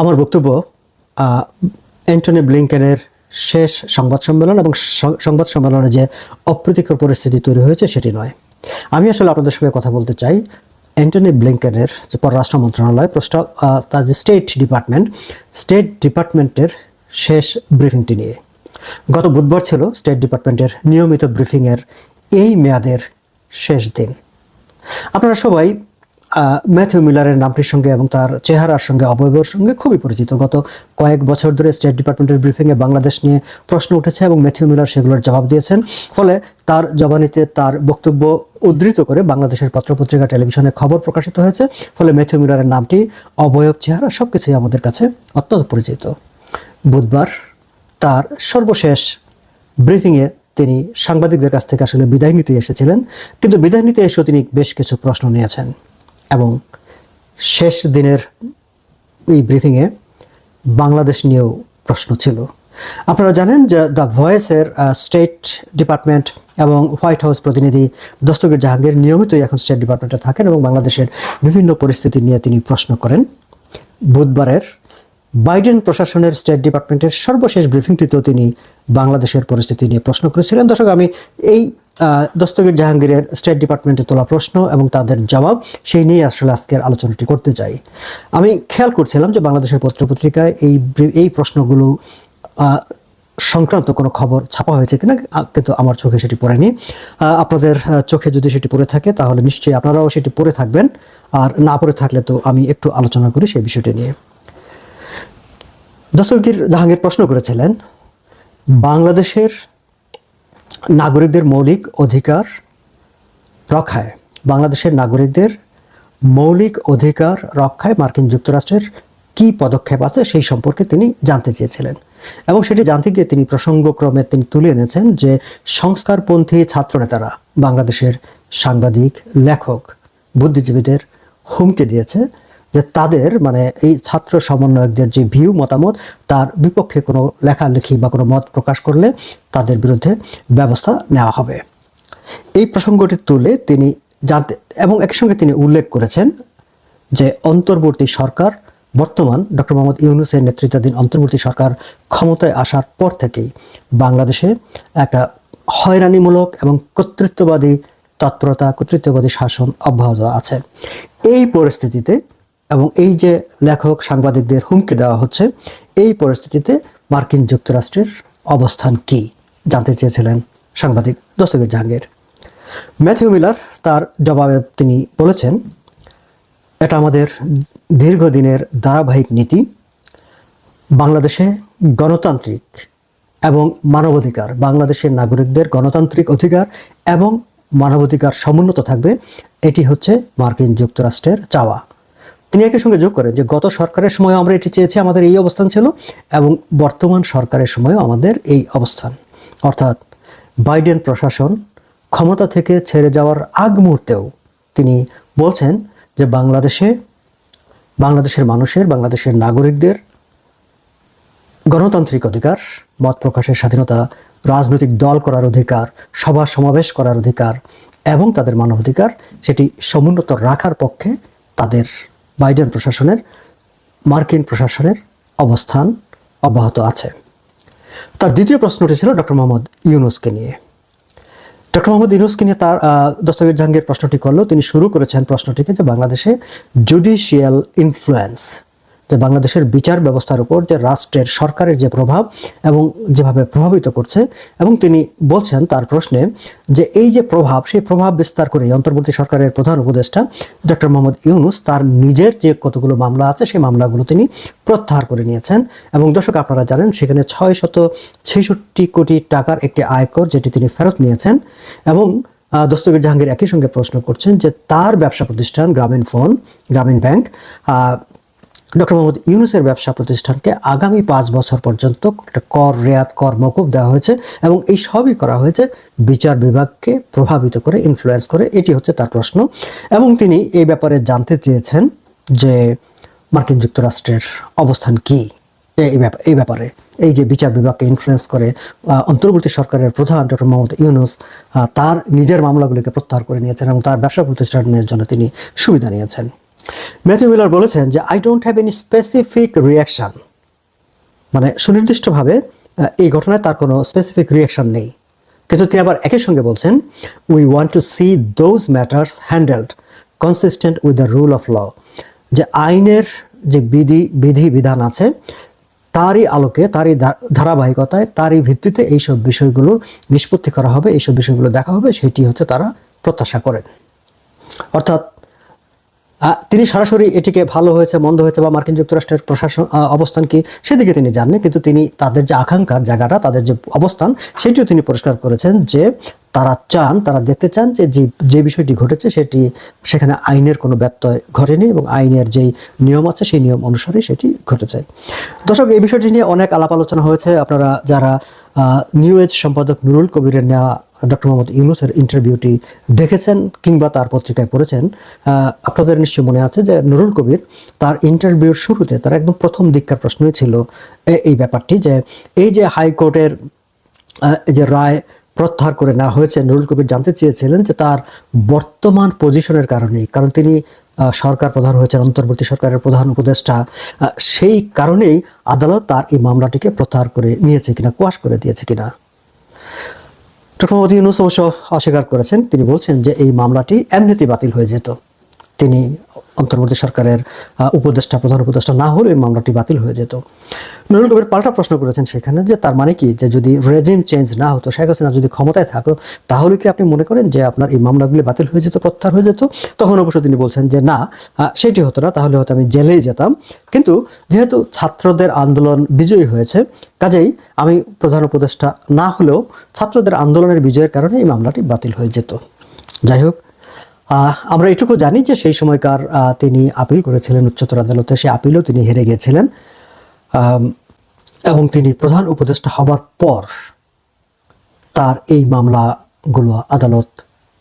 আমার বক্তব্য অ্যান্টনি ব্লিংকেনের শেষ সংবাদ সম্মেলন এবং সংবাদ সম্মেলনে যে অপ্রীতিকর পরিস্থিতি তৈরি হয়েছে সেটি নয়। আমি আসলে আপনাদের সঙ্গে কথা বলতে চাই। অ্যান্টনি ব্লিংকেনের যে পররাষ্ট্র মন্ত্রণালয়, প্রস্তাব তার যে স্টেট ডিপার্টমেন্ট স্টেট ডিপার্টমেন্টের শেষ ব্রিফিংটি নিয়ে। গত বুধবার ছিল স্টেট ডিপার্টমেন্টের নিয়মিত ব্রিফিংয়ের এই মেয়াদের শেষ দিন। আপনারা সবাই ম্যাথিউ মিলারের নামটির সঙ্গে এবং তার চেহারার সঙ্গে, অবয়বের সঙ্গে খুবই পরিচিত। গত কয়েক বছর ধরে স্টেট ডিপার্টমেন্টের ব্রিফিংয়ে বাংলাদেশ নিয়ে প্রশ্ন উঠেছে এবং ম্যাথিউ মিলার সেগুলোর জবাব দিয়েছেন। ফলে তার জবানিতে তার বক্তব্য উদ্ধৃত করে বাংলাদেশের পত্রপত্রিকা, টেলিভিশনে খবর প্রকাশিত হয়েছে। ফলে ম্যাথিউ মিলারের নামটি, অবয়ব চেহারা সব কিছুই আমাদের কাছে অত্যন্ত পরিচিত। বুধবার তার সর্বশেষ ব্রিফিংয়ে তিনি সাংবাদিকদের কাছ থেকে আসলে বিদায় নিতে এসেছিলেন। কিন্তু বিদায় নিতে এসেও তিনি বেশ কিছু প্রশ্ন নিয়েছেন। এবং শেষ দিনের এই ব্রিফিংয়ে বাংলাদেশ নিয়েও প্রশ্ন ছিল। আপনারা জানেন যে দ্য ভয়েসের স্টেট ডিপার্টমেন্ট এবং হোয়াইট হাউস প্রতিনিধি দস্তগীর জাহাঙ্গীর নিয়মিতই এখন স্টেট ডিপার্টমেন্টে থাকেন এবং বাংলাদেশের বিভিন্ন পরিস্থিতি নিয়ে তিনি প্রশ্ন করেন। বুধবারের বাইডেন প্রশাসনের স্টেট ডিপার্টমেন্টের সর্বশেষ ব্রিফিংটিতেও তিনি বাংলাদেশের পরিস্থিতি নিয়ে প্রশ্ন করেছিলেন। দর্শক, আমি এই দস্তগীর জাহাঙ্গীরের স্টেট ডিপার্টমেন্টে তোলা প্রশ্ন এবং তাদের জবাব, সেই নিয়ে আসলে আজকের আলোচনাটি করতে চাই। আমি খেয়াল করছিলাম যে বাংলাদেশের পত্রপত্রিকায় এই এই প্রশ্নগুলো সংক্রান্ত কোনো খবর ছাপা হয়েছে কিনা, কিন্তু আমার চোখে সেটি পড়েনি। আপনাদের চোখে যদি সেটি পড়ে থাকে, তাহলে নিশ্চয়ই আপনারাও সেটি পড়ে থাকবেন। আর না পড়ে থাকলে তো আমি একটু আলোচনা করি সেই বিষয়টি নিয়ে। দস্তগীর জাহাঙ্গীর প্রশ্ন করেছিলেন, বাংলাদেশের নাগরিকদের মৌলিক অধিকার রক্ষায়। বাংলাদেশের নাগরিকদের মৌলিক অধিকার রক্ষায় মার্কিন যুক্তরাষ্ট্রের কি পদক্ষেপ আছে সেই সম্পর্কে তিনি জানতে চেয়েছিলেন। এবং সেটি জানতে গিয়ে তিনি প্রসঙ্গক্রমে তিনি তুলে এনেছেন যে সংস্কারপন্থী ছাত্রনেতারা বাংলাদেশের সাংবাদিক, লেখক, বুদ্ধিজীবীদের হুমকি দিয়েছে যে তাদের মানে এই ছাত্র সমন্বয়কদের যে ভিউ মতামত, তার বিপক্ষে কোনো লেখালেখি বা কোনো মত প্রকাশ করলে তাদের বিরুদ্ধে ব্যবস্থা নেওয়া হবে। এই প্রসঙ্গটি তুলে তিনি জানতে, এবং একই সঙ্গে তিনি উল্লেখ করেছেন যে অন্তর্বর্তী সরকার, বর্তমান ডক্টর মোহাম্মদ ইউনুসের নেতৃত্বাধীন অন্তর্বর্তী সরকার ক্ষমতায় আসার পর থেকেই বাংলাদেশে একটা হয়রানিমূলক এবং কর্তৃত্ববাদী তৎপরতা, কর্তৃত্ববাদী শাসন অব্যাহত আছে। এই পরিস্থিতিতে এবং এই যে লেখক সাংবাদিকদের হুমকি দেওয়া হচ্ছে, এই পরিস্থিতিতে মার্কিন যুক্তরাষ্ট্রের অবস্থান কি জানতে চেয়েছিলেন সাংবাদিক দস্তগীর জাহাঙ্গীর। ম্যাথিউ মিলার তার জবাবে তিনি বলেছেন, এটা আমাদের দীর্ঘদিনের ধারাবাহিক নীতি। বাংলাদেশে গণতান্ত্রিক এবং মানবাধিকার, বাংলাদেশের নাগরিকদের গণতান্ত্রিক অধিকার এবং মানবাধিকার সমুন্নত থাকবে। এটি হচ্ছে মার্কিন যুক্তরাষ্ট্রের চাওয়া। তিনি একই সঙ্গে যোগ করেন যে গত সরকারের সময় আমরা এটি চেয়েছি, আমাদের এই অবস্থান ছিল এবং বর্তমান সরকারের সময়ও আমাদের এই অবস্থান। অর্থাৎ বাইডেন প্রশাসন ক্ষমতা থেকে ছেড়ে যাওয়ার আগ মুহূর্তেও তিনি বলছেন যে বাংলাদেশে, বাংলাদেশের মানুষের, বাংলাদেশের নাগরিকদের গণতান্ত্রিক অধিকার, মত প্রকাশের স্বাধীনতা, রাজনৈতিক দল করার অধিকার, সভা সমাবেশ করার অধিকার এবং তাদের মানবাধিকার, সেটি সমুন্নত রাখার পক্ষে তাদের বাইডেন প্রশাসনের, মার্কিন প্রশাসনের অবস্থান অব্যাহত আছে। তার দ্বিতীয় প্রশ্নটি ছিল ডক্টর মোহাম্মদ ইউনুসকে নিয়ে। ডক্টর মোহাম্মদ ইউনুসকে নিয়ে তার দস্তগীর জাহাঙ্গীর প্রশ্নটি করল। তিনি শুরু করেছেন প্রশ্নটিকে যে বাংলাদেশে জুডিশিয়াল ইনফ্লুয়েন্স যে বাংলাদেশের বিচার ব্যবস্থার উপর যে রাষ্ট্রের সরকারের যে প্রভাব এবং যেভাবে প্রভাবিত করছে এবং তিনি বলছেন তার প্রশ্নে যে এই যে প্রভাব, সেই প্রভাব বিস্তার করে অন্তর্বর্তী সরকারের প্রধান উপদেষ্টা ডক্টর মোহাম্মদ ইউনুস তার নিজের যে কতগুলো মামলা আছে সেই মামলাগুলো তিনি প্রত্যাহার করে নিয়েছেন। এবং দর্শক আপনারা জানেন সেখানে ছয় শত ছেষট্টি কোটি টাকার একটি আয়কর যেটি তিনি ফেরত নিয়েছেন এবং দস্তগীর জাহাঙ্গীর একই সঙ্গে প্রশ্ন করছেন যে তার ব্যবসা প্রতিষ্ঠান গ্রামীণ ফোন, গ্রামীণ ব্যাংক ডক্টর মোহাম্মদ ইউনুসের ব্যবসা প্রতিষ্ঠানকে আগামী পাঁচ বছর পর্যন্ত একটা কর রেয়াত, কর মকুব দেওয়া হয়েছে এবং এই সবই করা হয়েছে বিচার বিভাগকে প্রভাবিত করে ইনফ্লুয়েন্স করে, এটি হচ্ছে তার প্রশ্ন। এবং তিনি এই ব্যাপারে জানতে চেয়েছেন যে মার্কিন যুক্তরাষ্ট্রের অবস্থান কি এই ব্যাপার এই ব্যাপারে। এই যে বিচার বিভাগকে ইনফ্লুয়েন্স করে অন্তর্বর্তী সরকারের প্রধান ডক্টর মোহাম্মদ ইউনুস তার নিজের মামলাগুলিকে প্রত্যাহার করে নিয়েছেন এবং তার ব্যবসা প্রতিষ্ঠানের জন্য তিনি সুবিধা নিয়েছেন। ম্যাথিউ মিলার বলেছেন যে I don't have any specific reaction মানে সুনির্দিষ্টভাবে এই ঘটনায় তার কোনো স্পেসিফিক রিয়াকশন নেই। কিন্তু তিনি আবার একই সঙ্গে বলছেন we want to see those matters handled consistent with the rule of law যে, আইনের যে বিধি বিধি, বিধান আছে, তারই আলোকে, তারই ধারাবাহিকতায়, তারই ভিত্তিতে এইসব বিষয়গুলো নিষ্পত্তি করা হবে, এইসব বিষয়গুলো দেখা হবে, সেটি হচ্ছে তারা প্রত্যাশা করেন। অর্থাৎ তিনি সরাসরি এটিকে ভালো হয়েছে, মন্দ হয়েছে বা মার্কিন যুক্তরাষ্ট্রের প্রশাসন অবস্থান কি, সেদিকে তিনি জানেন কিন্তু তিনি তাদের যে আকাঙ্ক্ষা, জায়গাটা, তাদের যে অবস্থান, সেটিও তিনি পরিষ্কার করেছেন যে তারা চান, তারা দেখতে চান যে যে বিষয়টি ঘটেছে, সেটি সেখানে আইনের কোনো ব্যত্যয় ঘটেনি এবং আইনের যেই নিয়ম আছে, সেই নিয়ম অনুসারে সেটি ঘটেছে। দর্শক, এই বিষয়টি নিয়ে অনেক আলাপ আলোচনা হয়েছে। আপনারা যারা নিউ এজ সম্পাদক নুরুল কবিরের নেওয়া ডক্টর মোহাম্মদ ইউনুসের ইন্টারভিউটি দেখেছেন কিংবা তার পত্রিকায় পড়েছেন। আপনাদের নিশ্চয়ই মনে আছে যে নুরুল কবির তার ইন্টারভিউর শুরুতে তার একদম প্রথম দিককার প্রশ্নই ছিল এই ব্যাপারটি যে এই যে হাইকোর্টের যে রায় প্রত্যাহার করে নেওয়া হয়েছে, নুরুল কবির জানতে চেয়েছিলেন যে তার বর্তমান পজিশনের কারণেই কারণ তিনি সরকার প্রধান হয়েছেন, অন্তর্বর্তী সরকারের প্রধান উপদেষ্টা সেই কারণেই আদালত তার এই মামলাটিকে প্রত্যাহার করে নিয়েছে কিনা কোয়াশ করে দিয়েছে কিনা। ডক্টর ইউনুস অবশ্য অস্বীকার করেছেন। তিনি বলছেন যে এই মামলাটি এমনিতেই বাতিল হয়ে যেত। তিনি অন্তর্বর্তী সরকারের উপদেষ্টা, প্রধান উপদেষ্টা না হলে মামলাটি বাতিল হয়ে যেত। নুরুল কবির পাল্টা প্রশ্ন করেছেন সেখানে যে তার মানে কি? যে যদি রেজিম চেঞ্জ না হতো, শেখ হাসিনা যদি ক্ষমতায় থাকো তাহলে কি আপনি মনে করেন যে আপনার এই মামলাগুলি বাতিল হয়ে যেত, প্রত্যাহার হয়ে যেত? তখন অবশ্য তিনি বলছেন যে না সেটি হতো না, তাহলে হয়তো আমি জেলেই যেতাম। কিন্তু যেহেতু ছাত্রদের আন্দোলন বিজয়ী হয়েছে, কাজেই আমি প্রধান উপদেষ্টা না হলেও ছাত্রদের আন্দোলনের বিজয়ের কারণে এই মামলাটি বাতিল হয়ে যেত। যাই হোক আমরা এটুকু জানি যে সেই সময়কার তিনি আপিল করেছিলেন উচ্চতর আদালতে। সেই আপিলও তিনি হেরে গিয়েছিলেন এবং তিনি প্রধান উপদেষ্টা হবার পর তার এই মামলাগুলো আদালত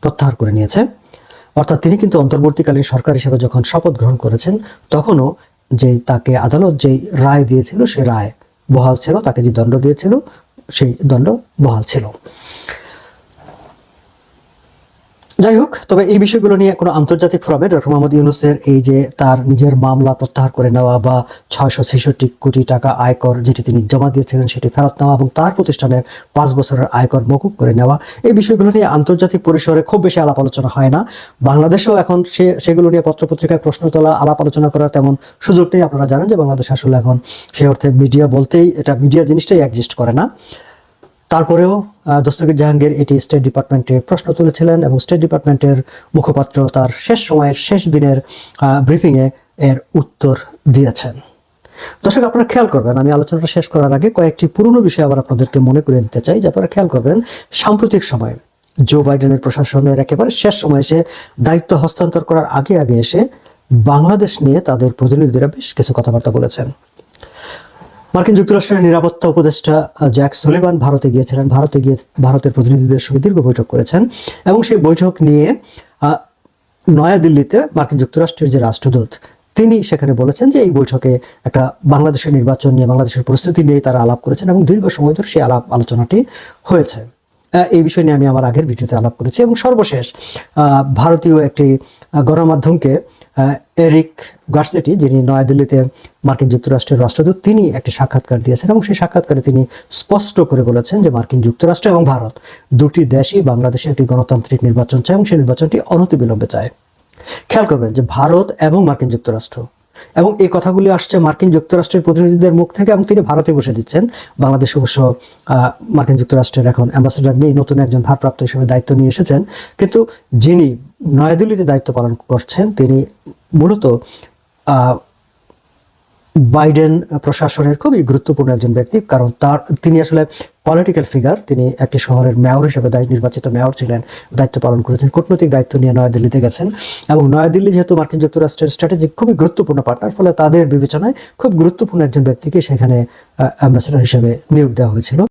প্রত্যাহার করে নিয়েছে। অর্থাৎ তিনি কিন্তু অন্তর্বর্তীকালীন সরকার হিসেবে যখন শপথ গ্রহণ করেছেন, তখনও যে তাকে আদালত যেই রায় দিয়েছিল, সে রায় বহাল ছিল, তাকে যে দণ্ড দিয়েছিল, সেই দণ্ড বহাল ছিল। যাই হোক তবে এই বিষয়গুলো নিয়ে কোনো আন্তর্জাতিক ফোরামে ডক্টর মোহাম্মদ ইউনুসের এই যে তার নিজের মামলা প্রত্যাহার করে নেওয়া বা ছয়শো ছেষট্টি কোটি টাকা আয়কর যেটি তিনি জমা দিয়েছিলেন সেটি ফেরত নেওয়া এবং তার প্রতিষ্ঠানের পাঁচ বছরের আয়কর মকুব করে নেওয়া, এই বিষয়গুলো নিয়ে আন্তর্জাতিক পরিসরে খুব বেশি আলাপ আলোচনা হয় না। বাংলাদেশেও এখন সে, সেগুলো নিয়ে পত্রপত্রিকায় প্রশ্ন তোলা, আলাপ আলোচনা করার তেমন সুযোগ নেই। আপনারা জানেন যে বাংলাদেশ আসলে এখন সে অর্থে মিডিয়া বলতেই, এটা মিডিয়া জিনিসটাই এক্সিস্ট করে না। তারপরেও দস্তগীর জাহাঙ্গীর এটি স্টেট ডিপার্টমেন্টে প্রশ্ন তুলেছিলেন এবং স্টেট ডিপার্টমেন্টের মুখপাত্র তার শেষ সময়ের শেষ দিনের ব্রিফিংয়ে এর উত্তর দিয়েছেন। দর্শক, আপনারা খেয়াল করবেন, আমি আলোচনাটা শেষ করার আগে কয়েকটি পুরনো বিষয় আবার আপনাদেরকে মনে করে দিতে চাই যে আপনারা খেয়াল করবেন, সাম্প্রতিক সময়ে জো বাইডেনের প্রশাসনের একেবারে শেষ সময় এসে দায়িত্ব হস্তান্তর করার আগে আগে এসে বাংলাদেশ নিয়ে তাদের প্রতিনিধিরা বেশ কিছু কথাবার্তা বলেছেন। মার্কিন যুক্তরাষ্ট্রের নিরাপত্তা উপদেষ্টা জ্যাক সুলিভান ভারতে গিয়েছিলেন। ভারতে গিয়ে ভারতের প্রতিনিধিদের সঙ্গে দীর্ঘ বৈঠক করেছেন এবং সেই বৈঠক নিয়ে নয়াদিল্লিতে মার্কিন যুক্তরাষ্ট্রের যে রাষ্ট্রদূত, তিনি সেখানে বলেছেন যে এই বৈঠকে একটা বাংলাদেশের নির্বাচন নিয়ে, বাংলাদেশের পরিস্থিতি নিয়ে তারা আলাপ করেছেন এবং দীর্ঘ সময় ধরে সেই আলাপ আলোচনাটি হয়েছে। এই বিষয় নিয়ে আমি আমার আগের ভিডিওতে আলাপ করেছি এবং সর্বশেষ ভারতীয় একটি গণমাধ্যমকে এরিক গার্সেটি যিনি নয়াদিল্লিতে মার্কিন যুক্তরাষ্ট্রের রাষ্ট্রদূত, তিনি একটি সাক্ষাৎকার দিয়েছেন এবং সেই সাক্ষাৎকারে তিনি স্পষ্ট করে বলেছেন যে মার্কিন যুক্তরাষ্ট্র এবং ভারত দুটি দেশই বাংলাদেশে একটি গণতান্ত্রিক নির্বাচন চায় এবং সেই নির্বাচনটি অনতিবিলম্বে চায়। খেয়াল করবেন যে ভারত এবং মার্কিন যুক্তরাষ্ট্র এবং এই কথাগুলি আসছে মার্কিন যুক্তরাষ্ট্রের প্রতিনিধিদের মুখ থেকে এবং তিনি ভারতে বসে দিচ্ছেন। বাংলাদেশ অবশ্য মার্কিন যুক্তরাষ্ট্রের এখন অ্যাম্বাসেডার নেই, নতুন একজন ভারপ্রাপ্ত হিসেবে দায়িত্ব নিয়ে এসেছেন। কিন্তু যিনি নয়াদিল্লিতে দায়িত্ব পালন করছেন, তিনি মূলত বাইডেন প্রশাসনের খুবই গুরুত্বপূর্ণ একজন ব্যক্তি, কারণ তার, তিনি আসলে পলিটিক্যাল ফিগার তিনি একটি শহরের মেয়র হিসেবে নির্বাচিত মেয়র ছিলেন, দায়িত্ব পালন করেছেন, কূটনৈতিক দায়িত্ব নিয়ে নয়াদিল্লিতে গেছেন। এবং নয়াদিল্লি যেহেতু মার্কিন যুক্তরাষ্ট্রের স্ট্র্যাটেজিক খুবই গুরুত্বপূর্ণ পার্টনার ফলে তাদের বিবেচনায় খুব গুরুত্বপূর্ণ একজন ব্যক্তিকে সেখানে অ্যাম্বাসেডর হিসেবে নিয়োগ দেওয়া হয়েছিল।